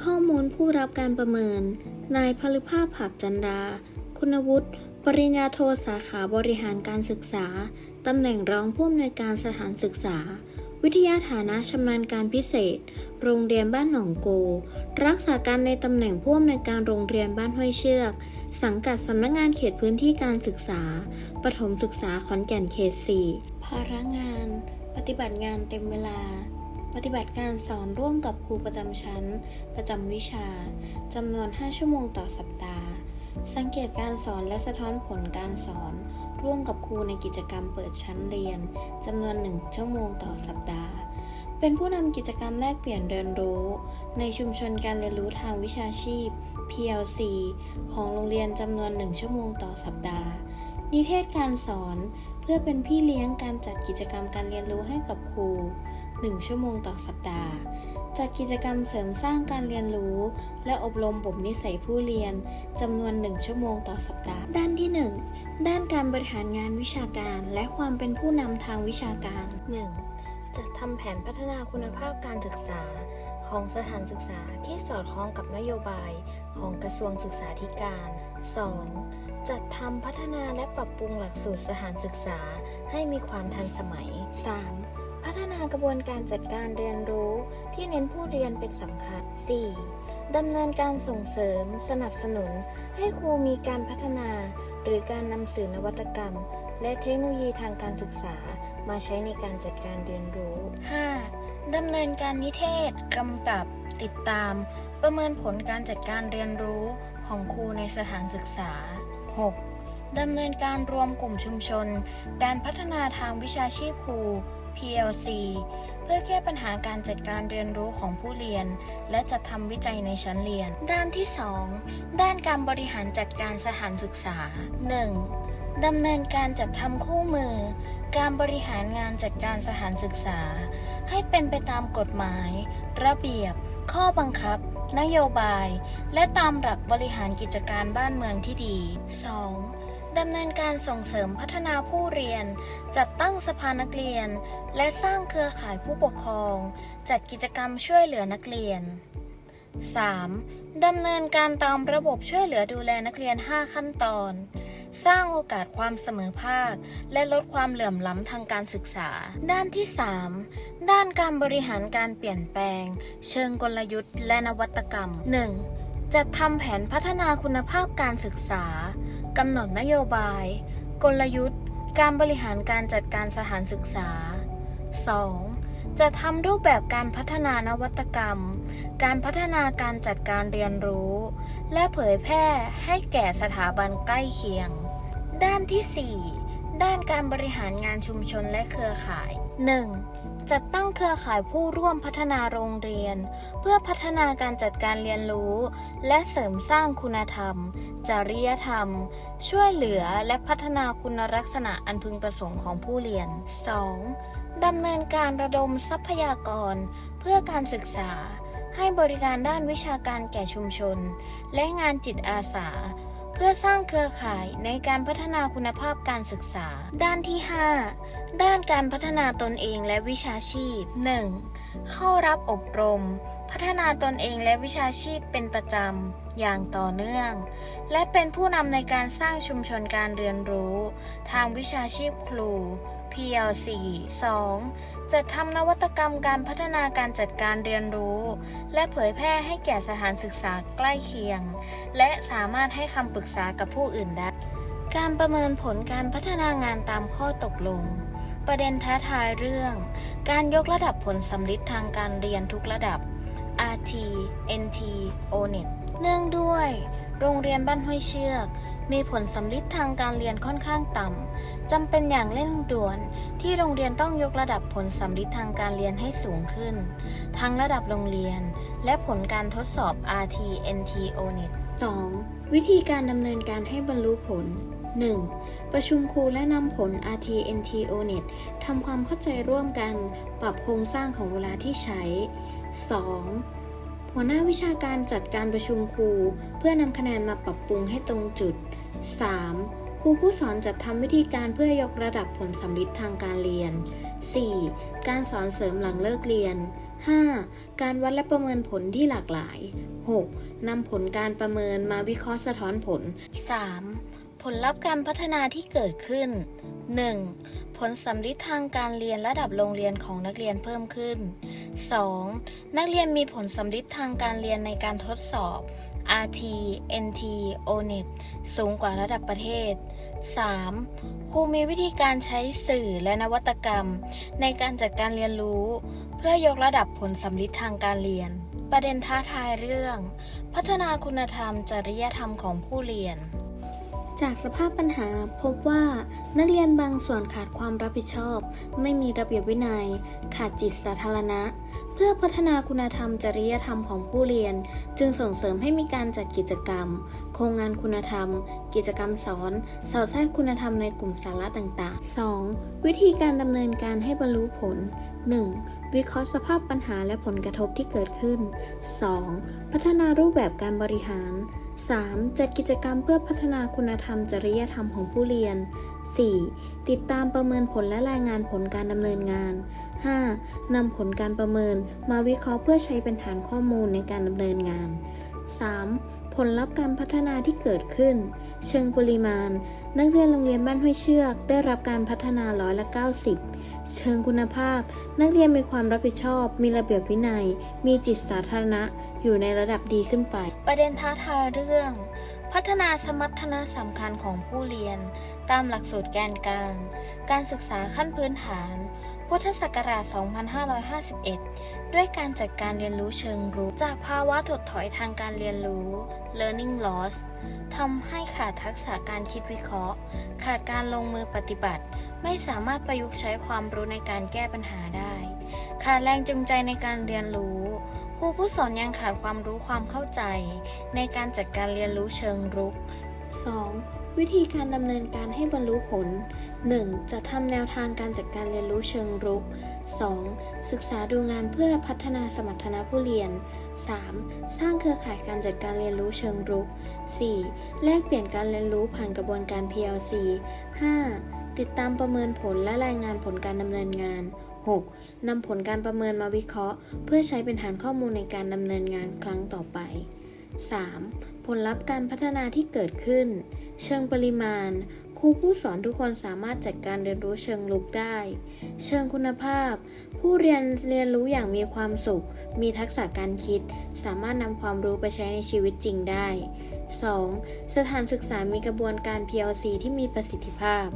ข้อมูลผู้รับการประเมิน นายพฤภาพผับจันดา คุณวุฒิ ปริญญาโทสาขาบริหารการศึกษา ตำแหน่งรองผู้อำนวยการสถานศึกษา วิทยาฐานะชำนาญการพิเศษ โรงเรียนบ้านหนองโก รักษาการในตำแหน่งผู้อำนวยการโรงเรียนบ้านห้วยเชือก สังกัดสำนักงานเขตพื้นที่การศึกษา ปฐมศึกษาขอนแก่นเขต 4 ภาระงาน ปฏิบัติงานเต็มเวลา ปฏิบัติการสอนร่วมกับครูประจำชั้น ประจำวิชาจำนวน 5 ชั่วโมงต่อสัปดาห์ สังเกตการสอนและสะท้อนผลการสอน ร่วมกับครูในกิจกรรมเปิดชั้นเรียนจำนวน 1 ชั่วโมงต่อสัปดาห์ เป็นผู้นำกิจกรรมแลกเปลี่ยนเรียนรู้ ในชุมชนการเรียนรู้ทางวิชาชีพ PLC ของโรงเรียนจำนวน 1 ชั่วโมงต่อสัปดาห์ นิเทศการสอนเพื่อเป็นพี่เลี้ยงการจัดกิจกรรมการเรียนรู้ให้กับครู 1 ชั่วโมงต่อสัปดาห์จัดกิจกรรมเสริมสร้างการเรียนรู้ และอบรมบ่มนิสัยผู้เรียนจำนวน 1 ชั่วโมงต่อสัปดาห์ ด้านที่ 1 ด้านการบริหารงานวิชาการและความเป็นผู้นำทางวิชาการ 1. จัดทำแผนพัฒนาคุณภาพการศึกษาของสถานศึกษาที่สอดคล้องกับนโยบายของกระทรวงศึกษาธิการ 2. จัดทำพัฒนาและปรับปรุงหลักสูตรสถานศึกษาให้มีความทันสมัย 3. พัฒนากระบวนการจัดการเรียนรู้ที่เน้นผู้เรียนเป็นสำคัญ 4. ดำเนินการส่งเสริม สนับสนุน ให้ครูมีการพัฒนา หรือการนำสื่อนวัตกรรม และเทคโนโลยีทางการศึกษา มาใช้ในการจัดการเรียนรู้ 5. ดำเนินการนิเทศ กำกับ ติดตาม ประเมินผลการจัดการเรียนรู้ของครูในสถานศึกษา 6. ดำเนินการรวมกลุ่มชุมชน การพัฒนาทางวิชาชีพครู PLC เพื่อแก้ปัญหาการจัดการเรียนรู้ของผู้เรียน และจัดทำวิจัยในชั้นเรียน ด้านที่ 2 ด้านการบริหารจัดการสถานศึกษา 1. ดำเนินการจัดทำคู่มือ การบริหารงานจัดการสถานศึกษา ให้เป็นไปตามกฎหมาย ระเบียบ ข้อบังคับ นโยบาย และตามหลักบริหารกิจการบ้านเมืองที่ดี 2. ดำเนินการส่งเสริมพัฒนาผู้เรียน จัดตั้งสภานักเรียน และสร้างเครือข่ายผู้ปกครอง จัดกิจกรรมช่วยเหลือนักเรียน 3. ดำเนินการตามระบบช่วยเหลือดูแลนักเรียน 5 ขั้นตอน สร้างโอกาสความเสมอภาค และลดความเหลื่อมล้ำทางการศึกษา ด้านที่ 3 ด้านการบริหารการเปลี่ยนแปลง เชิงกลยุทธ์และนวัตกรรม 1. จัดทำแผนพัฒนาคุณภาพการศึกษากำหนดนโยบาย กลยุทธ์ การบริหารการจัดการสถานศึกษา 2. จะทำรูปแบบการพัฒนานวัตกรรม การพัฒนาการจัดการเรียนรู้ และเผยแพร่ให้แก่สถาบันใกล้เคียง ด้านที่ 4 ด้านการบริหารงานชุมชนและเครือข่าย 1. จัดตั้งเครือข่ายผู้ร่วมพัฒนาโรงเรียน เพื่อพัฒนาการจัดการเรียนรู้ และเสริมสร้างคุณธรรม จริยธรรม ช่วยเหลือและพัฒนาคุณลักษณะอันพึงประสงค์ของผู้เรียน 2. ดำเนินการระดมทรัพยากร เพื่อการศึกษา ให้บริการด้านวิชาการแก่ชุมชน และงานจิตอาสาเพื่อสร้างเครือข่ายในการพัฒนาคุณภาพการศึกษา ด้านที่ 5 ด้านการพัฒนาตนเองและวิชาชีพ 1. เข้ารับอบรม พัฒนาตนเองและวิชาชีพเป็นประจำ อย่างต่อเนื่อง และเป็นผู้นำในการสร้างชุมชนการเรียนรู้ ทางวิชาชีพครู PLC 2. จัดทำนวัตกรรมการพัฒนาการจัดการเรียนรู้ และเผยแพร่ให้แก่สถานศึกษาใกล้เคียง และสามารถให้คำปรึกษากับผู้อื่นได้ การประเมินผลการพัฒนางานตามข้อตกลง ประเด็นท้าทายเรื่อง การยกระดับผลสำลิดทางการเรียนทุกระดับ RT NT ONET เนื่องด้วย โรงเรียนบ้านห้วยเชือก มีผลสำลิดทางการเรียนค่อนข้างต่ำจำเป็นอย่างเร่งด่วน ที่โรงเรียนต้องยกระดับผลสำลิดทางการเรียนให้สูงขึ้น ทั้งระดับโรงเรียน และผลการทดสอบ RT NT ONET 2. วิธีการดำเนินการให้บรรลุผล 1. ประชุมครูและนำผล RT NT ONET ทำความเข้าใจร่วมกัน ปรับโครงสร้างของเวลาที่ใช้ 2. หัวหน้าวิชาการจัดการประชุมครู เพื่อนำคะแนนมาปรับปรุงให้ตรงจุด 3. ครูผู้สอนจัดทำวิธีการเพื่อยกระดับผลสำลิดทางการเรียน 4. การสอนเสริมหลังเลิกเรียน 5. การวัดและประเมินผลที่หลากหลาย 6. นำผลการประเมินมาวิเคราะห์สะท้อนผล 3. ผลลัพธ์การพัฒนาที่เกิดขึ้น 1. ผลสำลิดทางการเรียนระดับโรงเรียนของนักเรียนเพิ่มขึ้น 2. นักเรียนมีผลสำลิดทางการเรียนในการทดสอบ RT NT ONET สูงกว่าระดับประเทศ 3. ครูมีวิธีการใช้สื่อและนวัตกรรม ในการจัดการเรียนรู้ เพื่อยกระดับผลสำลิดทางการเรียน ประเด็นท้าทายเรื่อง พัฒนาคุณธรรมจริยธรรมของผู้เรียน จากสภาพปัญหาพบว่านักเรียนบางส่วนขาดความรับผิดชอบ ไม่มีระเบียบวินัย ขาดจิตสาธารณะ เพื่อพัฒนาคุณธรรมจริยธรรมของผู้เรียน จึงส่งเสริมให้มีการจัดกิจกรรม โครงงานคุณธรรม กิจกรรมสอนสอดแทรกคุณธรรมในกลุ่มสาระต่างๆ 2. วิธีการดำเนินการให้บรรลุผล 1. วิเคราะห์สภาพปัญหาและผลกระทบที่เกิดขึ้น 2. พัฒนารูปแบบการบริหาร 3. จัดกิจกรรมเพื่อพัฒนาคุณธรรมจริยธรรมของผู้เรียน 4. ติดตามประเมินผลและรายงานผลการดำเนินงาน 5. นำผลการประเมินมาวิเคราะห์เพื่อใช้เป็นฐานข้อมูลในการดำเนินงาน 3. ผลลัพธ์การพัฒนาที่เกิดขึ้น เชิงปริมาณ นักเรียนโรงเรียนบ้านห้วยเชือก ได้รับการพัฒนาร้อยละ 90 เชิงคุณภาพ นักเรียนมีความรับผิดชอบ มีระเบียบวินัย มีจิตสาธารณะ อยู่ในระดับดีขึ้นไป ประเด็นท้าทายเรื่อง พัฒนาสมรรถนะสำคัญของผู้เรียน ตามหลักสูตรแกนกลาง การศึกษาขั้นพื้นฐาน พุทธศักราช 2551 ด้วยการจัดการเรียนรู้เชิงรุกจากภาวะถดถอยทางการเรียนรู้ learning loss ทำให้ขาดทักษะการคิดวิเคราะห์ ขาดการลงมือปฏิบัติ ไม่สามารถประยุกต์ใช้ความรู้ในการแก้ปัญหาได้ ขาดแรงจูงใจในการเรียนรู้ ครูผู้สอนยังขาดความรู้ความเข้าใจ ในการจัดการเรียนรู้เชิงรุก 2. วิธีการดำเนินการให้บรรลุผล 1. จะทำแนวทางการจัดการเรียนรู้เชิงรุก 2. ศึกษาดูงานเพื่อพัฒนาสมรรถนะผู้เรียน 3. สร้างเครือข่ายการจัดการเรียนรู้เชิงรุก 4. แลกเปลี่ยนการเรียนรู้ผ่านกระบวนการ PLC 5. ติดตามประเมินผลและรายงานผลการดำเนินงาน 6. นำผลการประเมินมาวิเคราะห์ เพื่อใช้เป็นฐานข้อมูลในการดำเนินงานครั้งต่อไป 3. ผลลัพธ์การพัฒนาที่เกิดขึ้น เชิงปริมาณ ครูผู้สอนทุกคนสามารถจัดการเรียนรู้เชิงลุกได้ เชิงคุณภาพ ผู้เรียนเรียนรู้อย่างมีความสุข มีทักษะการคิด สามารถนำความรู้ไปใช้ในชีวิตจริงได้ 2. สถานศึกษามีกระบวนการ PLC ที่มีประสิทธิภาพ